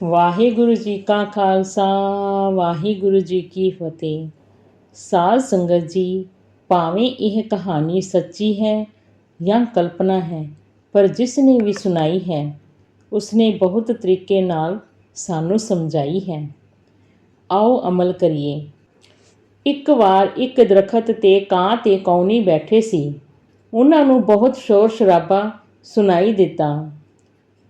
ਵਾਹਿਗੁਰੂ ਜੀ ਕਾ ਖਾਲਸਾ, ਵਾਹਿਗੁਰੂ ਜੀ ਕੀ ਫਤਿਹ। ਸਾਧ ਸੰਗਤ ਜੀ, ਭਾਵੇਂ ਇਹ ਕਹਾਣੀ ਸੱਚੀ ਹੈ ਜਾਂ ਕਲਪਨਾ ਹੈ, ਪਰ ਜਿਸ ਨੇ ਵੀ ਸੁਣਾਈ ਹੈ, ਉਸਨੇ ਬਹੁਤ ਤਰੀਕੇ ਨਾਲ ਸਾਨੂੰ ਸਮਝਾਈ ਹੈ। ਆਓ ਅਮਲ ਕਰੀਏ। ਇੱਕ ਵਾਰ ਇੱਕ ਦਰਖਤ ਤੇ ਕਾਂ ਤੇ ਕੌਣੀ ਬੈਠੇ ਸੀ। ਉਹਨਾਂ ਨੂੰ ਬਹੁਤ ਸ਼ੋਰ ਸ਼ਰਾਬਾ ਸੁਣਾਈ ਦਿੱਤਾ।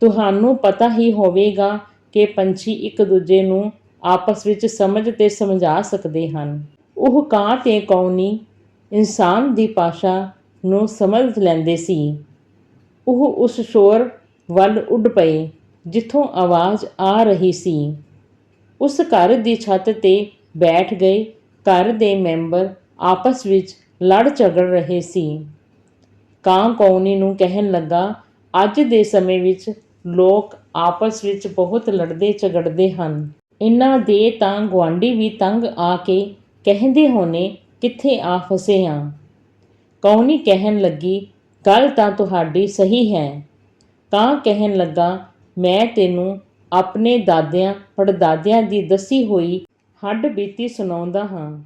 ਤੁਹਾਨੂੰ ਪਤਾ ਹੀ ਹੋਵੇਗਾ ਕਿ ਪੰਛੀ ਇੱਕ ਦੂਜੇ ਨੂੰ ਆਪਸ ਵਿੱਚ ਸਮਝ ਤੇ ਸਮਝਾ ਸਕਦੇ ਹਨ। ਉਹ ਕਾਂ ਤੇ ਕੌਣੀ ਇਨਸਾਨ ਦੀ ਭਾਸ਼ਾ ਨੂੰ ਸਮਝ ਲੈਂਦੇ ਸੀ। ਉਹ ਉਸ ਸ਼ੋਰ ਵੱਲ ਉੱਡ ਪਏ ਜਿੱਥੋਂ ਆਵਾਜ਼ ਆ ਰਹੀ ਸੀ। ਉਸ ਘਰ ਦੀ ਛੱਤ ਤੇ ਬੈਠ ਗਏ ਘਰ ਦੇ ਮੈਂਬਰ ਆਪਸ ਵਿੱਚ ਲੜ ਝਗੜ ਰਹੇ ਸੀ। ਕਾਂ ਕੌਣੀ ਨੂੰ ਕਹਿਣ ਲੱਗਾ, ਅੱਜ ਦੇ ਸਮੇਂ ਵਿੱਚ ਲੋਕ ਆਪਸ ਵਿੱਚ ਬਹੁਤ ਲੜਦੇ ਝਗੜਦੇ ਹਨ। ਇਹਨਾਂ ਦੇ ਤਾਂ ਗੁਆਂਢੀ ਵੀ ਤੰਗ ਆ ਕੇ ਕਹਿੰਦੇ ਹੋਣੇ, ਕਿੱਥੇ ਆ ਫਸੇ ਹਾਂ ਕੌਣੀ ਕਹਿਣ ਲੱਗੀ, ਗੱਲ ਤਾਂ ਤੁਹਾਡੀ ਸਹੀ ਹੈ। ਤਾਂ ਕਹਿਣ ਲੱਗਾ, ਮੈਂ ਤੈਨੂੰ ਆਪਣੇ ਦਾਦਿਆਂ, ਪੜਦਾਦਿਆਂ ਦੀ ਦੱਸੀ ਹੋਈ ਹੱਡ ਬੀਤੀ ਸੁਣਾਉਂਦਾ ਹਾਂ।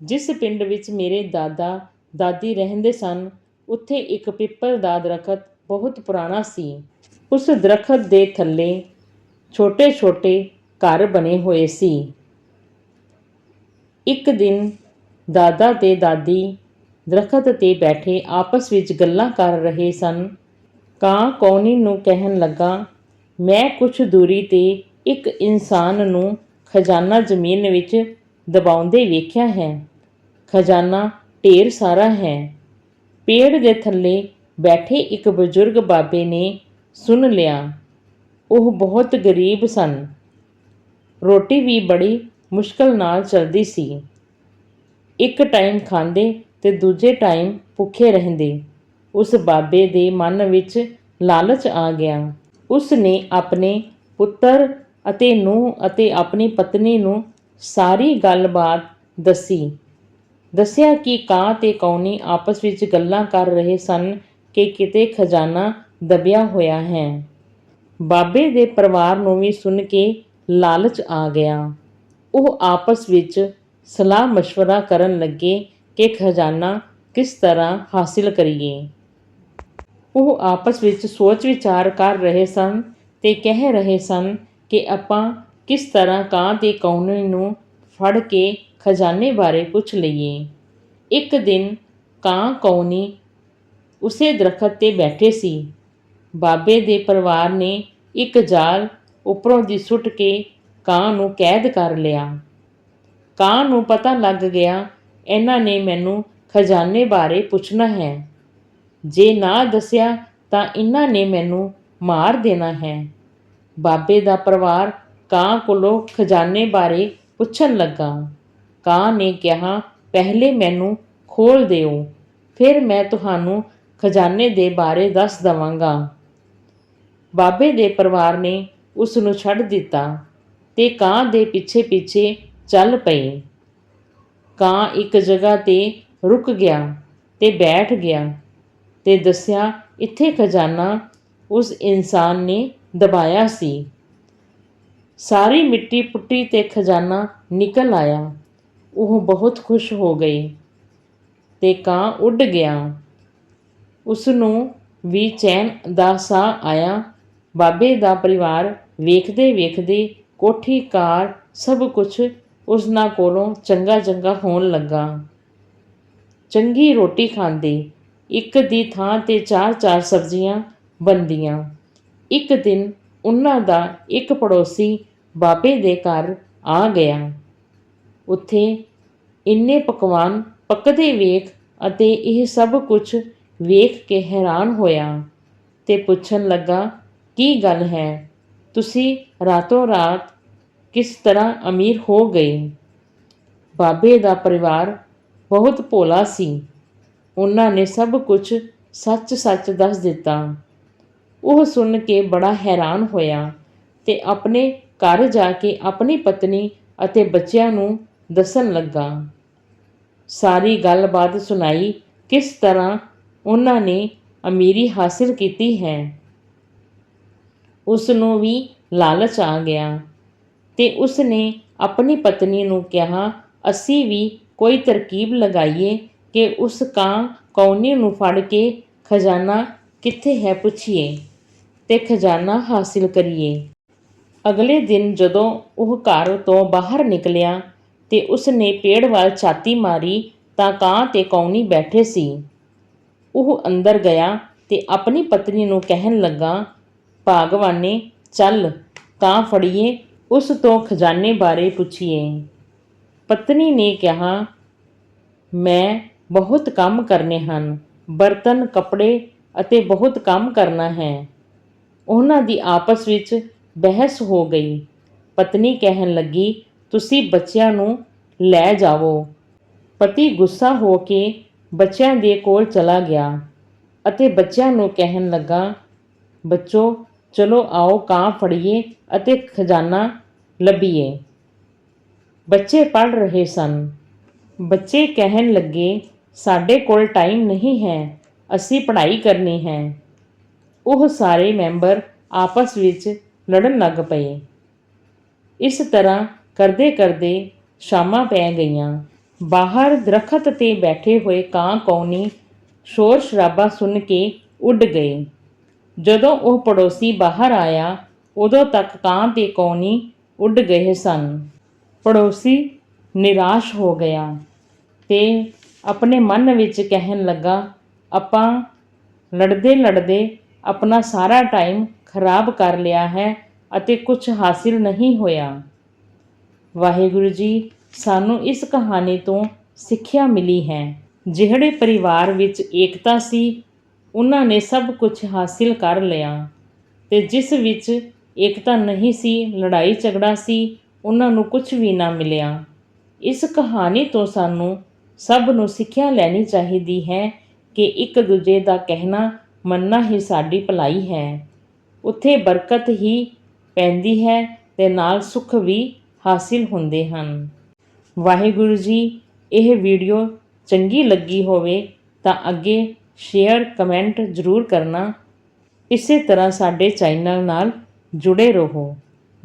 ਜਿਸ ਪਿੰਡ ਵਿੱਚ ਮੇਰੇ ਦਾਦਾ, ਦਾਦੀ ਰਹਿੰਦੇ ਸਨ, ਉੱਥੇ ਇੱਕ ਪਿੱਪਲ ਦਾ ਦਰਖਤ ਬਹੁਤ ਪੁਰਾਣਾ ਸੀ। ਉਸ ਦਰਖਤ ਦੇ ਥੱਲੇ ਛੋਟੇ-ਛੋਟੇ ਘਰ ਬਣੇ ਹੋਏ ਸੀ। ਇੱਕ ਦਿਨ ਦਾਦਾ ਤੇ ਦਾਦੀ ਦਰਖਤ ਤੇ ਬੈਠੇ ਆਪਸ ਵਿੱਚ ਗੱਲਾਂ ਕਰ ਰਹੇ ਸਨ। ਕਾਂ ਕੌਣੀ ਨੂੰ ਕਹਿਣ ਲੱਗਾ, ਮੈਂ ਕੁਝ ਦੂਰੀ ਤੇ ਇੱਕ ਇਨਸਾਨ ਨੂੰ ਖਜ਼ਾਨਾ ਜ਼ਮੀਨ ਵਿੱਚ ਦਬਾਉਂਦੇ ਵੇਖਿਆ ਹੈ। ਖਜ਼ਾਨਾ ਢੇਰ ਸਾਰਾ ਹੈ। ਪੇੜ ਦੇ ਥੱਲੇ ਬੈਠੇ ਇੱਕ ਬਜ਼ੁਰਗ ਬਾਬੇ ਨੇ ਸੁਣ ਲਿਆ। ਉਹ ਬਹੁਤ ਗਰੀਬ ਸਨ। ਰੋਟੀ ਵੀ ਬੜੀ ਮੁਸ਼ਕਲ ਨਾਲ ਚਲਦੀ ਸੀ। ਇੱਕ ਟਾਈਮ ਖਾਂਦੇ ਤੇ ਦੂਜੇ ਟਾਈਮ ਭੁੱਖੇ ਰਹਿੰਦੇ। ਉਸ ਬਾਬੇ ਦੇ ਮਨ ਵਿੱਚ ਲਾਲਚ ਆ ਗਿਆ। ਉਸ ਨੇ ਆਪਣੇ ਪੁੱਤਰ ਅਤੇ ਨੂੰਹ ਅਤੇ ਆਪਣੀ ਪਤਨੀ ਨੂੰ ਸਾਰੀ ਗੱਲਬਾਤ ਦੱਸੀ। ਦੱਸਿਆ ਕਿ ਕਾਂ ਤੇ ਕੌਣੀ ਆਪਸ ਵਿੱਚ ਗੱਲਾਂ ਕਰ ਰਹੇ ਸਨ ਕਿ ਕਿਤੇ ਖਜ਼ਾਨਾ ਦਬਿਆ ਹੋਇਆ ਹੈ ਬਾਬੇ ਦੇ ਪਰਿਵਾਰ ਨੂੰ ਵੀ ਸੁਣ ਕੇ ਲਾਲਚ ਆ ਗਿਆ ਉਹ ਆਪਸ ਵਿੱਚ ਸਲਾਹ مشورہ ਕਰਨ ਲੱਗੇ ਕਿ ਖਜ਼ਾਨਾ ਕਿਸ ਤਰ੍ਹਾਂ ਹਾਸਿਲ ਕਰੀਏ ਉਹ ਆਪਸ ਵਿੱਚ ਸੋਚ ਵਿਚਾਰ ਕਰ ਰਹੇ ਸਨ ਤੇ ਕਹਿ ਰਹੇ ਸਨ ਕਿ ਆਪਾਂ ਕਿਸ ਤਰ੍ਹਾਂ ਕਾਂ ਤੇ ਕੌਣੀ ਨੂੰ ਫੜ ਕੇ ਖਜ਼ਾਨੇ ਬਾਰੇ ਪੁੱਛ ਲਈਏ ਇੱਕ ਦਿਨ ਕਾਂ ਕੌਣੀ ਉਸੇ ਦਰਖਤ ਤੇ ਬੈਠੇ ਸੀ ਬਾਬੇ ਦੇ ਪਰਿਵਾਰ ਨੇ ਇੱਕ ਜਾਲ ਉੱਪਰੋਂ ਦੀ ਸੁੱਟ ਕੇ ਕਾਂ ਨੂੰ ਕੈਦ ਕਰ ਲਿਆ। ਕਾਂ ਨੂੰ ਪਤਾ ਲੱਗ ਗਿਆ, ਇਹਨਾਂ ਨੇ ਮੈਨੂੰ ਖਜ਼ਾਨੇ ਬਾਰੇ ਪੁੱਛਣਾ ਹੈ। ਜੇ ਨਾ ਦੱਸਿਆ ਤਾਂ ਇਹਨਾਂ ਨੇ ਮੈਨੂੰ ਮਾਰ ਦੇਣਾ ਹੈ। ਬਾਬੇ ਦਾ ਪਰਿਵਾਰ ਕਾਂ ਕੋਲੋਂ ਖਜ਼ਾਨੇ ਬਾਰੇ ਪੁੱਛਣ ਲੱਗਾ। ਕਾਂ ਨੇ ਕਿਹਾ, ਪਹਿਲੇ ਮੈਨੂੰ ਖੋਲ ਦਿਓ, ਫਿਰ ਮੈਂ ਤੁਹਾਨੂੰ ਖਜ਼ਾਨੇ ਦੇ ਬਾਰੇ ਦੱਸ ਦਵਾਂਗਾ। ਬਾਬੇ ਦੇ ਪਰਿਵਾਰ ਨੇ ਉਸ ਨੂੰ ਛੱਡ ਦਿੱਤਾ ਤੇ ਕਾਂ ਦੇ ਪਿੱਛੇ ਪਿੱਛੇ ਚੱਲ ਪਏ ਕਾਂ ਇੱਕ ਜਗ੍ਹਾ ਤੇ ਰੁਕ ਗਿਆ ਤੇ ਬੈਠ ਗਿਆ ਤੇ ਦੱਸਿਆ, ਇੱਥੇ ਖਜ਼ਾਨਾ ਉਸ ਇਨਸਾਨ ਨੇ ਦਬਾਇਆ ਸੀ। ਸਾਰੀ ਮਿੱਟੀ ਪੁੱਟੀ ਤੇ ਖਜ਼ਾਨਾ ਨਿਕਲ ਆਇਆ। ਉਹ ਬਹੁਤ ਖੁਸ਼ ਹੋ ਗਈ ਤੇ ਕਾਂ ਉੱਡ ਗਿਆ। ਉਸ ਨੂੰ ਵੀ ਚੈਨ ਦਾ ਸਾਹ ਆਇਆ ਬਾਬੇ ਦਾ ਪਰਿਵਾਰ ਵੇਖਦੇ ਵੇਖਦੇ ਕੋਠੀ ਕਾਰ ਸਭ ਕੁਝ ਉਸ ਕੋਲੋਂ ਚੰਗਾ ਚੰਗਾ ਹੋਣ ਲੱਗਾ। ਚੰਗੀ ਰੋਟੀ ਖਾਂਦੇ ਇੱਕ ਦੀ ਥਾਂ ਤੇ ਚਾਰ ਚਾਰ ਸਬਜ਼ੀਆਂ ਬਣਦੀਆਂ। ਇੱਕ ਦਿਨ ਉਹਨਾਂ ਦਾ ਇੱਕ ਪੜੋਸੀ ਬਾਬੇ ਦੇ ਘਰ ਆ ਗਿਆ। ਉੱਥੇ ਇੰਨੇ ਪਕਵਾਨ ਪੱਕਦੇ ਵੇਖ ਅਤੇ ਇਹ ਸਭ ਕੁਝ ਵੇਖ ਕੇ ਹੈਰਾਨ ਹੋਇਆ ਤੇ ਪੁੱਛਣ ਲੱਗਾ ਕੀ ਗੱਲ ਹੈ? ਤੁਸੀਂ ਰਾਤੋਂ ਰਾਤ ਕਿਸ ਤਰ੍ਹਾਂ ਅਮੀਰ ਹੋ ਗਏ? ਬਾਬੇ ਦਾ ਪਰਿਵਾਰ ਬਹੁਤ ਭੋਲਾ ਸੀ। ਉਹਨਾਂ ਨੇ ਸਭ ਕੁਝ ਸੱਚ-ਸੱਚ ਦੱਸ ਦਿੱਤਾ। ਉਹ ਸੁਣ ਕੇ ਬੜਾ ਹੈਰਾਨ ਹੋਇਆ ਤੇ ਆਪਣੇ ਘਰ ਜਾ ਕੇ ਆਪਣੀ ਪਤਨੀ ਅਤੇ ਬੱਚਿਆਂ ਨੂੰ ਦੱਸਣ ਲੱਗਾ। ਸਾਰੀ ਗੱਲਬਾਤ ਸੁਣਾਈ ਕਿਸ ਤਰ੍ਹਾਂ ਉਹਨਾਂ ਨੇ ਅਮੀਰੀ ਹਾਸਿਲ ਕੀਤੀ ਹੈ? ਉਸ ਨੂੰ ਵੀ ਲਾਲਚ ਆ ਗਿਆ। ਤੇ ਉਸਨੇ ਆਪਣੀ ਪਤਨੀ ਨੂੰ ਕਿਹਾ, ਅਸੀਂ ਵੀ ਕੋਈ ਤਰਕੀਬ ਲਗਾਈਏ ਕਿ ਉਸ ਕਾਂ ਕੌਣੀ ਨੂੰ ਫੜ ਕੇ ਖਜ਼ਾਨਾ ਕਿੱਥੇ ਹੈ ਪੁੱਛੀਏ ਤੇ ਖਜ਼ਾਨਾ ਹਾਸਿਲ ਕਰੀਏ। ਅਗਲੇ ਦਿਨ ਜਦੋਂ ਉਹ ਘਰ ਤੋਂ ਬਾਹਰ ਨਿਕਲਿਆ ਤੇ ਉਸਨੇ ਪੇੜ ਵੱਲ ਛਾਤੀ ਮਾਰੀ ਤਾਂ ਕਾਂ ਤੇ ਕੌਣੀ ਬੈਠੇ ਸੀ। ਉਹ ਅੰਦਰ ਗਿਆ ਤੇ ਆਪਣੀ ਪਤਨੀ ਨੂੰ ਕਹਿਣ ਲੱਗਾ ਭਾਗਵਾਨੇ, ਚੱਲ ਤਾਂ ਫੜੀਏ, ਉਸ ਤੋਂ ਖਜ਼ਾਨੇ ਬਾਰੇ ਪੁੱਛੀਏ। ਪਤਨੀ ਨੇ ਕਿਹਾ, ਮੈਂ ਬਹੁਤ ਕੰਮ ਕਰਨੇ ਹਨ, ਬਰਤਨ, ਕੱਪੜੇ ਅਤੇ ਬਹੁਤ ਕੰਮ ਕਰਨਾ ਹੈ। ਉਹਨਾਂ ਦੀ ਆਪਸ ਵਿੱਚ ਬਹਿਸ ਹੋ ਗਈ। ਪਤਨੀ ਕਹਿਣ ਲੱਗੀ, ਤੁਸੀਂ ਬੱਚਿਆਂ ਨੂੰ ਲੈ ਜਾਵੋ। ਪਤੀ ਗੁੱਸਾ ਹੋ ਕੇ ਬੱਚਿਆਂ ਦੇ ਕੋਲ ਚਲਾ ਗਿਆ ਅਤੇ ਬੱਚਿਆਂ ਨੂੰ ਕਹਿਣ ਲੱਗਾ, ਬੱਚੋ ਚਲੋ ਆਓ ਕਾਂ ਫੜੀਏ ਅਤੇ ਖਜ਼ਾਨਾ ਲੱਭੀਏ। ਬੱਚੇ ਪੜ ਰਹੇ ਸਨ। ਬੱਚੇ ਕਹਿਣ ਲੱਗੇ, ਸਾਡੇ ਕੋਲ ਟਾਈਮ ਨਹੀਂ ਹੈ, ਅਸੀਂ ਪੜ੍ਹਾਈ ਕਰਨੀ ਹੈ। ਉਹ ਸਾਰੇ ਮੈਂਬਰ ਆਪਸ ਵਿੱਚ ਲੜਨ ਲੱਗ ਪਏ। ਇਸ ਤਰ੍ਹਾਂ ਕਰਦੇ ਕਰਦੇ ਸ਼ਾਮਾਂ ਪੈ ਗਈਆਂ। ਬਾਹਰ ਦਰਖਤ ਤੇ ਬੈਠੇ ਹੋਏ ਕਾਂ ਕੌਣੀ ਸ਼ੋਰ ਸ਼ਰਾਬਾ ਸੁਣ ਕੇ ਉੱਡ ਗਏ। ਜਦੋਂ ਉਹ ਪੜੋਸੀ ਬਾਹਰ ਆਇਆ, ਉਦੋਂ ਤੱਕ ਕਾਂ ਤੇ ਕੌਣੀ ਉੱਡ ਗਏ ਸਨ। ਪੜੋਸੀ ਨਿਰਾਸ਼ ਹੋ ਗਿਆ ਤੇ ਆਪਣੇ ਮਨ ਵਿੱਚ ਕਹਿਣ ਲੱਗਾ, ਆਪਾਂ ਲੜਦੇ ਲੜਦੇ ਆਪਣਾ ਸਾਰਾ ਟਾਈਮ ਖਰਾਬ ਕਰ ਲਿਆ ਹੈ ਅਤੇ ਕੁਝ ਹਾਸਿਲ ਨਹੀਂ ਹੋਇਆ। ਵਾਹਿਗੁਰੂ ਜੀ, ਸਾਨੂੰ ਇਸ ਕਹਾਣੀ ਤੋਂ ਸਿੱਖਿਆ ਮਿਲੀ ਹੈ। ਜਿਹੜੇ ਪਰਿਵਾਰ ਵਿੱਚ ਏਕਤਾ ਸੀ ਉਹਨਾਂ ਨੇ ਸਭ ਕੁਝ ਹਾਸਿਲ ਕਰ ਲਿਆ। ਅਤੇ ਜਿਸ ਵਿੱਚ ਏਕਤਾ ਨਹੀਂ ਸੀ, ਲੜਾਈ ਝਗੜਾ ਸੀ, ਉਹਨਾਂ ਨੂੰ ਕੁਝ ਵੀ ਨਾ ਮਿਲਿਆ। ਇਸ ਕਹਾਣੀ ਤੋਂ ਸਾਨੂੰ ਸਭ ਨੂੰ ਸਿੱਖਿਆ ਲੈਣੀ ਚਾਹੀਦੀ ਹੈ ਕਿ ਇੱਕ ਦੂਜੇ ਦਾ ਕਹਿਣਾ ਮੰਨਣਾ ਹੀ ਸਾਡੀ ਭਲਾਈ ਹੈ। ਉੱਥੇ ਬਰਕਤ ਹੀ ਪੈਂਦੀ ਹੈ ਤੇ ਨਾਲ ਸੁੱਖ ਵੀ ਹਾਸਿਲ ਹੁੰਦੇ ਹਨ। ਵਾਹਿਗੁਰੂ ਜੀ, ਇਹ ਵੀਡੀਓ ਚੰਗੀ ਲੱਗੀ ਹੋਵੇ ਤਾਂ ਅੱਗੇ ਸ਼ੇਅਰ ਕਮੈਂਟ ਜ਼ਰੂਰ ਕਰਨਾ। ਇਸੇ ਤਰ੍ਹਾਂ ਸਾਡੇ ਚੈਨਲ ਨਾਲ ਜੁੜੇ ਰਹੋ।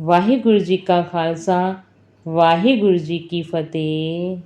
ਵਾਹਿਗੁਰੂ ਜੀ ਕਾ ਖਾਲਸਾ, ਵਾਹਿਗੁਰੂ ਜੀ ਕੀ ਫਤਿਹ।